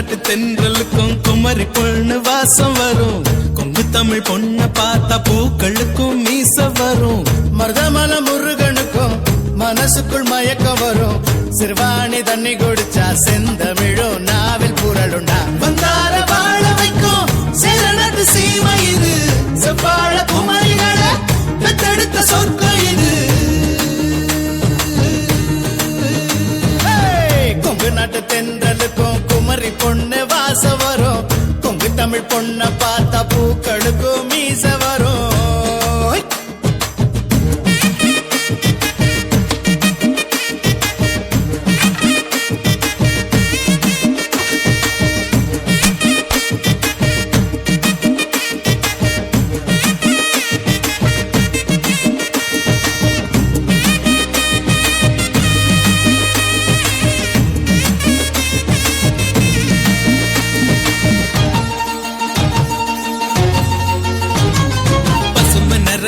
கொண்டாட்டு தென்றலுக்கும் குமரி பொண்ணு வாசம் வரும். கொங்கு தமிழ் பொண்ண பார்த்தா பூக்களுக்கும் மீச வரும். மருதமல முருகனுக்கும் மனசுக்குள் மயக்க வரும். சிறுவாணி தண்ணி குடிச்சா செந்தமிழோ நாவில் புரளுண்டா. வந்தார வாழ வைக்கும். சேர சீமை இது. செவ்வாழ குமரி கொங்கு தமிழ் பொண்ண பார்த்தா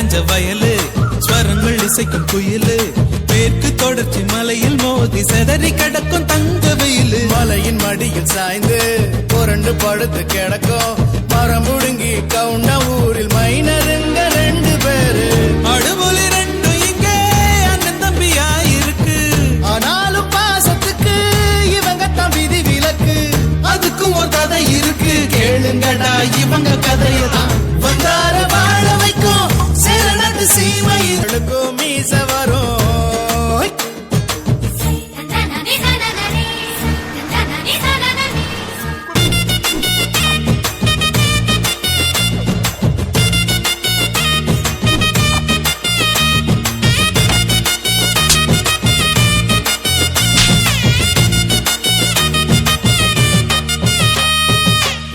நிறைஞ்ச வயலு ஸ்வரங்கள் இசைக்கும் குயிலு மேற்கு தொடர்ச்சி மலையில் மோதி செதறி கிடக்கும் தங்க வெயிலு. மலையின் மடியில் சாய்ந்து புரண்டு படுத்து கிடக்கும். மரம் முடுங்கி கவுண்ட ஊரில் மைனருங்க ரெண்டு பேரு. அடுபொலி ரெண்டும் இங்கே அண்ணன் தம்பியா இருக்கு ஆனாலும் பாசத்துக்கு இவங்க தான் விதி விலக்கு அதுக்கும் ஒரு கதை இருக்கு. கேளுங்கடா இவங்க கதையதான் சேரணத்து சீமைகளுக்கும் மீச வரும்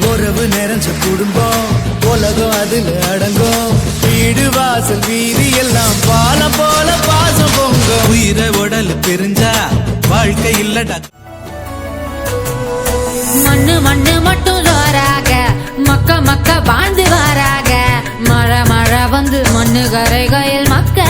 உறவு நிறைஞ்ச குடும்பம். வாசல் வீதி எல்லாம் பாலம் போல பாசம் பொங்க. உயிரை உடல் பிரிஞ்சா வாழ்க்கை இல்லடா. மண்ணு மண்ணு மட்டும் லோராக மக்க மக்க வாழ்ந்து வாராக. மழை மழை வந்து மண்ணு கரைகையில் மக்க.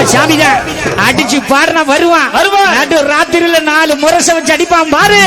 நம்ம சாமிதான் அடிச்சு பாருனா வருவான். வருவான். நடு ராத்திரியில நாலு முரச வச்சு அடிப்பான் பாரு.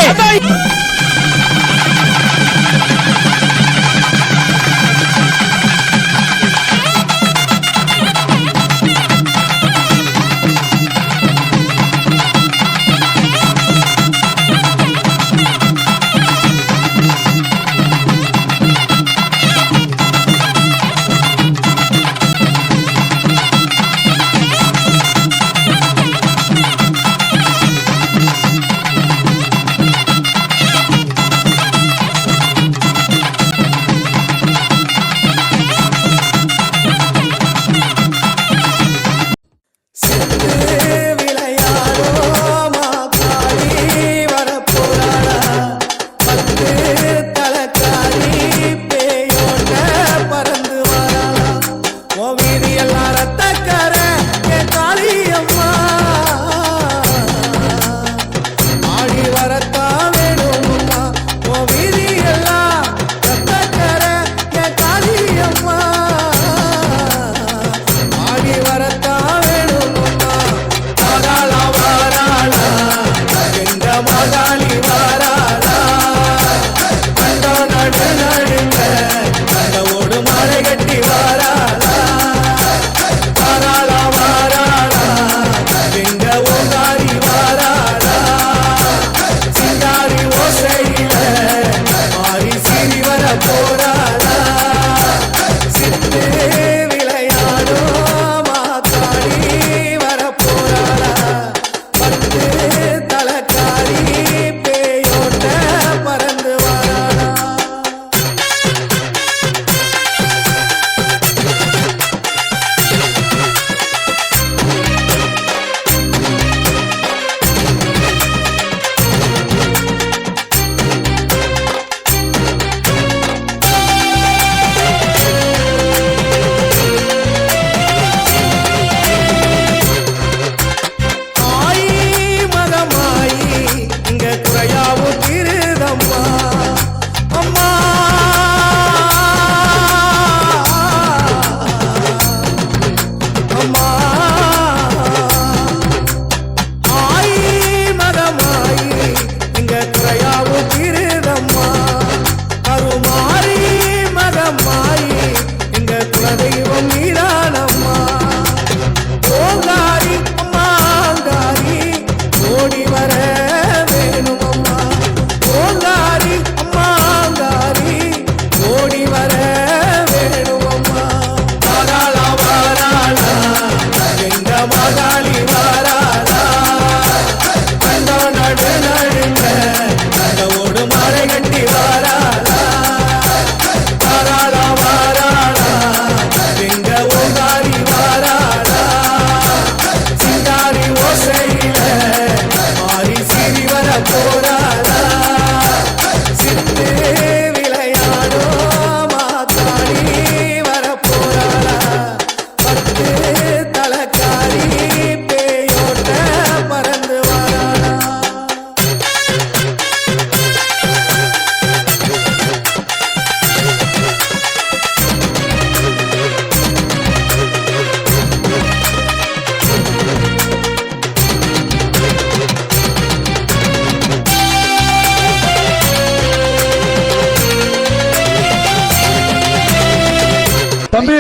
தம்பி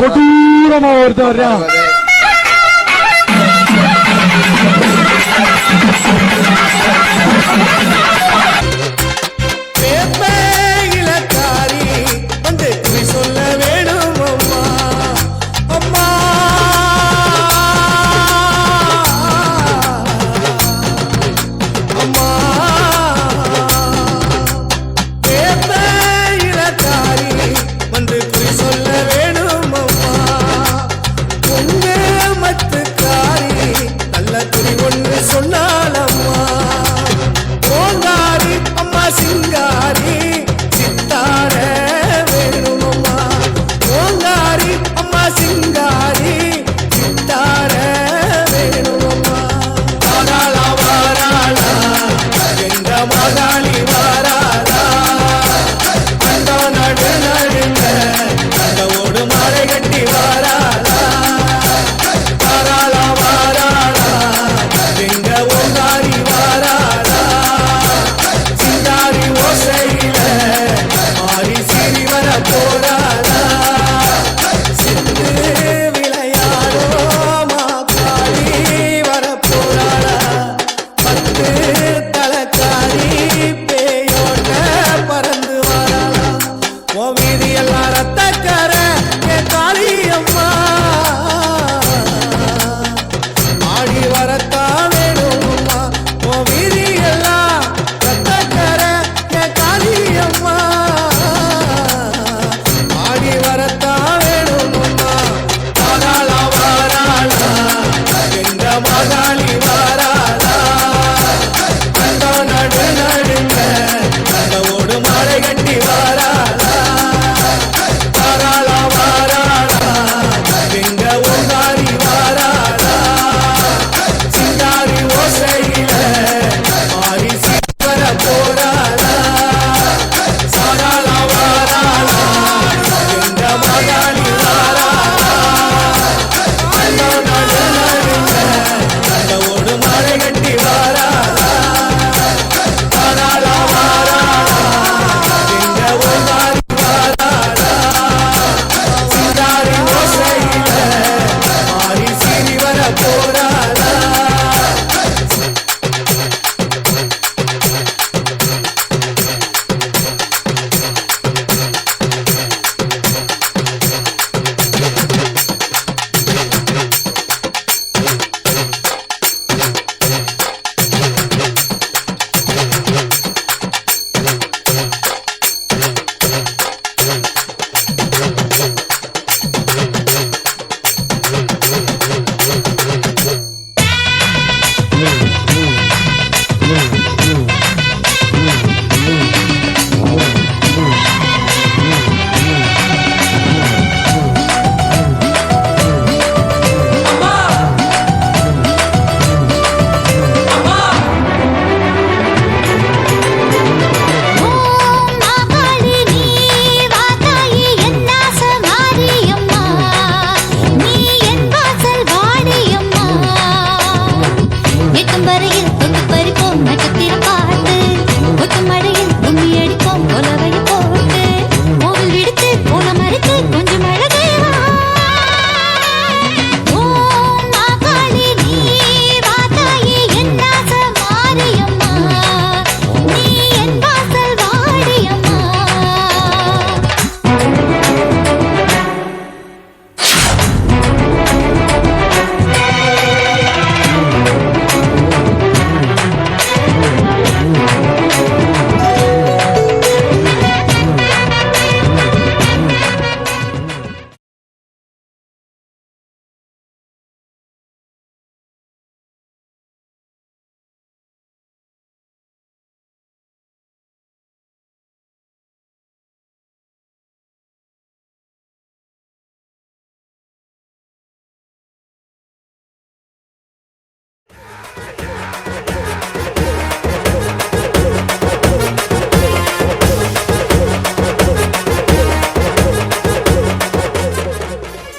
கொடூரமா ஒருத்தர் வர்றான்